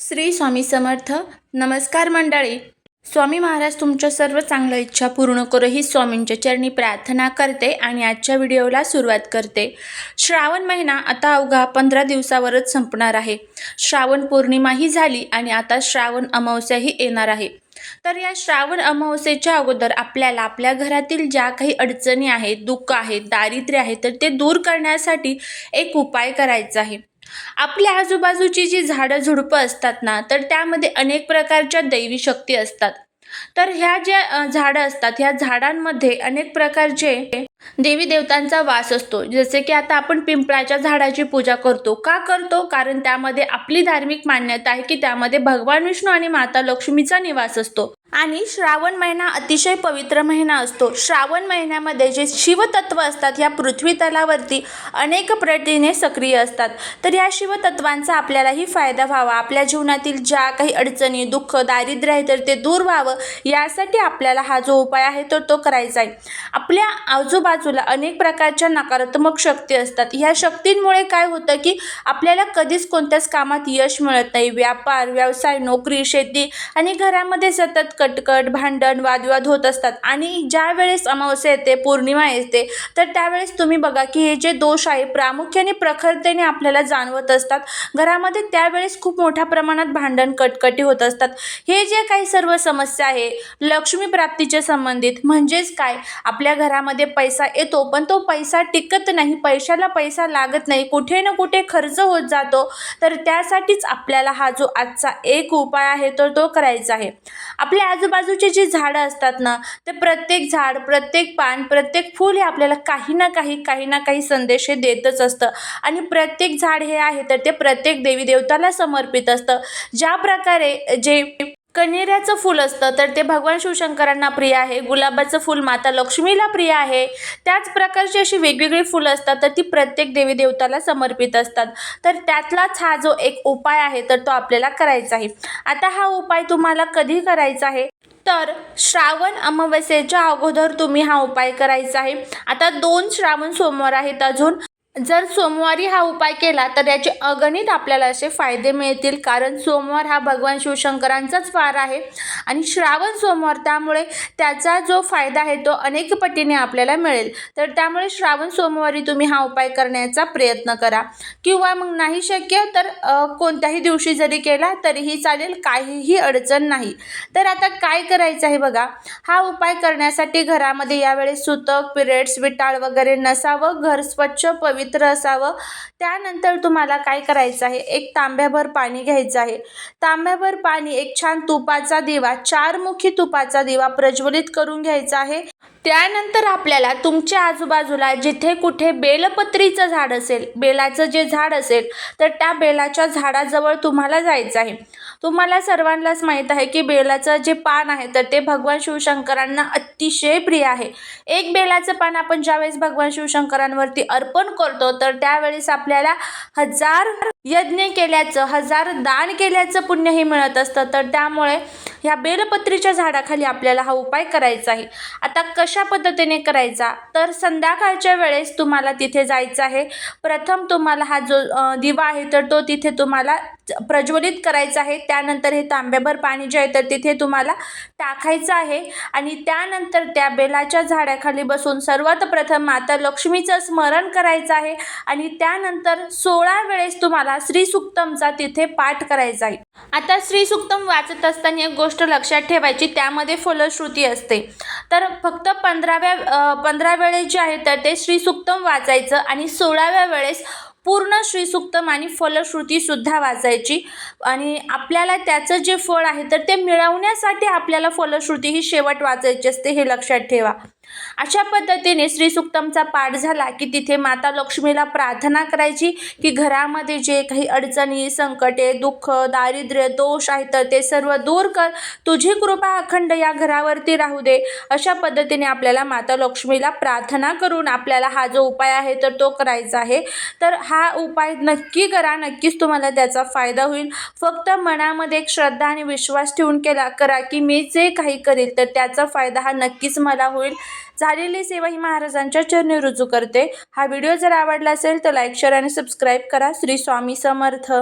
श्री स्वामी समर्थ. नमस्कार मंडळी. स्वामी महाराज तुमच्या सर्व चांगल्या इच्छा पूर्ण करो ही स्वामींच्या चरणी प्रार्थना करते आणि आजच्या व्हिडिओला सुरुवात करते. श्रावण महिना आता अवघा पंधरा दिवसावरच संपणार आहे. श्रावण पौर्णिमाही झाली आणि आता श्रावण अमावस्याही येणार आहे. तर या श्रावण अमावस्येच्या अगोदर आपल्याला आपल्या घरातील ज्या काही अडचणी आहेत दुःख आहेत दारिद्र्य आहे तर ते दूर करण्यासाठी एक उपाय करायचा आहे. आपल्या आजूबाजूची जी झाडं झुडपं असतात ना तर त्यामध्ये अनेक प्रकारच्या दैवी शक्ती असतात. तर ह्या ज्या झाडं असतात ह्या झाडांमध्ये अनेक प्रकारचे देवी देवतांचा वास असतो. जसे की आता आपण पिंपळाच्या झाडाची पूजा करतो. का करतो? कारण त्यामध्ये आपली धार्मिक मान्यता आहे की त्यामध्ये भगवान विष्णू आणि माता लक्ष्मीचा निवास असतो. आणि श्रावण महिना अतिशय पवित्र महिना असतो. श्रावण महिन्यामध्ये जे शिवतत्व असतात ह्या पृथ्वी तलावरती अनेक प्रतीने सक्रिय असतात. तर या शिवतत्वांचा आपल्यालाही फायदा व्हावा. आपल्या जीवनातील ज्या काही अडचणी दुःख दारिद्र्य आहे तर ते दूर व्हावं. यासाठी आपल्याला हा जो उपाय आहे तर तो करायचा आहे. आपल्या आजूबाजूला अनेक प्रकारच्या नकारात्मक शक्ती असतात. ह्या शक्तींमुळे काय होतं की आपल्याला कधीच कोणत्याच कामात यश मिळत नाही. व्यापार व्यवसाय नोकरी शेती आणि घरामध्ये सतत कटकट भांडण वादविवाद होत असतात. आणि ज्या वेळेस अमावस्या येते पौर्णिमा येते तर त्यावेळेस तुम्ही बघा की हे जे दोष आहे प्रामुख्याने प्रखरतेने आपल्याला जाणवत असतात. घरामध्ये त्यावेळेस खूप मोठ्या प्रमाणात भांडण कटकटी होत असतात. हे जे काही सर्व समस्या आहे लक्ष्मी प्राप्तीच्या संबंधित म्हणजेच काय? आपल्या घरामध्ये पैसा येतो पण तो पैसा टिकत नाही पैशाला पैसा लागत नाही कुठे ना कुठे खर्च होत जातो. तर त्यासाठीच आपल्याला हा जो आजचा एक उपाय आहे तर तो करायचा आहे. आपल्या आजूबाजूचे जी झाडं असतात ना ते प्रत्येक झाड प्रत्येक पान प्रत्येक फूल हे आपल्याला काही ना काही काही ना काही संदेश हे देतच असतं. आणि प्रत्येक झाड हे आहे तर ते प्रत्येक देवी देवताला समर्पित असतं. ज्या प्रकारे जे कण्हेऱ्याचं फूल असतं. तर ते भगवान शिवशंकरांना प्रिय आहे. गुलाबाचं फूल माता लक्ष्मीला प्रिय आहे. त्याच प्रकारची अशी वेगवेगळी फुलं असतात. तर ती प्रत्येक देवी देवताला समर्पित असतात. तर त्यातलाच हा जो एक उपाय आहे तर तो आपल्याला करायचा आहे. आता हा उपाय तुम्हाला कधी करायचा आहे? तर श्रावण अमावस्येच्या अगोदर तुम्ही हा उपाय करायचा आहे. आता दोन श्रावण सोमवार आहेत अजून. जर सोमवारी हा उपाय केला तर याचे अगणित आपल्याला असे फायदे मिळतील. कारण सोमवार हा भगवान शिवशंकरांचाच वार आहे आणि श्रावण सोमवार त्यामुळे त्याचा जो फायदा आहे तो अनेक पटीने आपल्याला मिळेल. तर त्यामुळे श्रावण सोमवारी तुम्ही हा उपाय करण्याचा प्रयत्न करा. किंवा मग नाही शक्य तर कोणत्याही दिवशी जरी केला तरीही चालेल काहीही अडचण नाही. तर आता काय करायचं आहे बघा. हा उपाय करण्यासाठी घरामध्ये यावेळी सुतक पिरियड्स विटाळ वगैरे नसावं घर स्वच्छ पवित्र असावं. त्यानंतर तुम्हाला काय करायचं आहे? एक तांब्याभर पाणी घ्यायचं आहे. तांब्याभर पाणी एक छान तुपाचा दिवा चारमुखी तुपाचा दिवा प्रज्वलित करून घ्यायचा आहे. त्यानंतर आपल्याला तुमच्या आजूबाजूला जिथे कुठे बेलपत्रीचं झाड असेल बेलाचं जे झाड असेल तर त्या बेलाच्या झाडाजवळ तुम्हाला जायचं आहे. तुम्हाला सर्वांनाच माहीत आहे की बेलाचं जे पान आहे तर ते भगवान शिवशंकरांना अतिशय प्रिय आहे. एक बेलाचं पान आपण ज्यावेळेस भगवान शिवशंकरांवरती अर्पण करतो तर त्यावेळेस आपल्याला हजार यज्ञ केल्याचं हजार दान केल्याचं पुण्यही मिळत असतं. तर त्यामुळे ह्या बेलपत्रीच्या झाडाखाली आपल्याला हा उपाय करायचा आहे. आता कशा कशा पद्धतीने करायचा? तर संध्याकाळच्या वेळेस तुम्हाला तिथे जायचं आहे. प्रथम तुम्हाला हा जो दिवा आहे तर तो तिथे तुम्हाला प्रज्वलित करायचं आहे त्यानंतर हे तांब्याभर पाणी जे आहे तर तिथे तुम्हाला टाकायचं आहे. आणि त्यानंतर त्या बेलाच्या झाडाखाली बसून सर्वात प्रथम माता लक्ष्मीचं स्मरण करायचं आहे. आणि त्यानंतर सोळा वेळेस तुम्हाला श्रीसुक्तमचा तिथे पाठ करायचा आहे. आता श्रीसुक्तम वाचत असताना एक गोष्ट लक्षात ठेवायची त्यामध्ये फलश्रुती असते. तर फक्त पंधराव्या पंधरा वेळेस जे आहे तर ते श्रीसुक्तम वाचायचं आणि सोळाव्या वेळेस पूर्ण श्रीसुक्तम आणि फलश्रुतीसुद्धा वाचायची. आणि आपल्याला त्याचं जे फळ आहे तर ते मिळवण्यासाठी आपल्याला फलश्रुती ही शेवट वाचायची असते हे लक्षात ठेवा. अशा पद्धतीने श्रीसुक्तमचा पाठ झाला की तिथे माता लक्ष्मीला प्रार्थना करायची की घरामध्ये जे काही अडचणी संकटे दुःख दारिद्र्य दोष आहेत तर ते सर्व दूर कर. तुझी कृपा अखंड या घरावरती राहू दे. अशा पद्धतीने आपल्याला माता लक्ष्मीला प्रार्थना करून आपल्याला हा जो उपाय आहे तर तो करायचा आहे. तर हा उपाय नक्की करा. नक्कीच तुम्हाला त्याचा फायदा होईल. फक्त मनामध्ये एक श्रद्धा आणि विश्वास ठेवून केला करा की मी जे काही करेल तर त्याचा फायदा हा नक्कीच मला होईल. झालेली सेवा ही महाराजांच्या चरणी रुजू करते. हा व्हिडिओ जर आवडला असेल तर लाईक शेअर आणि सबस्क्राईब करा. श्री स्वामी समर्थ.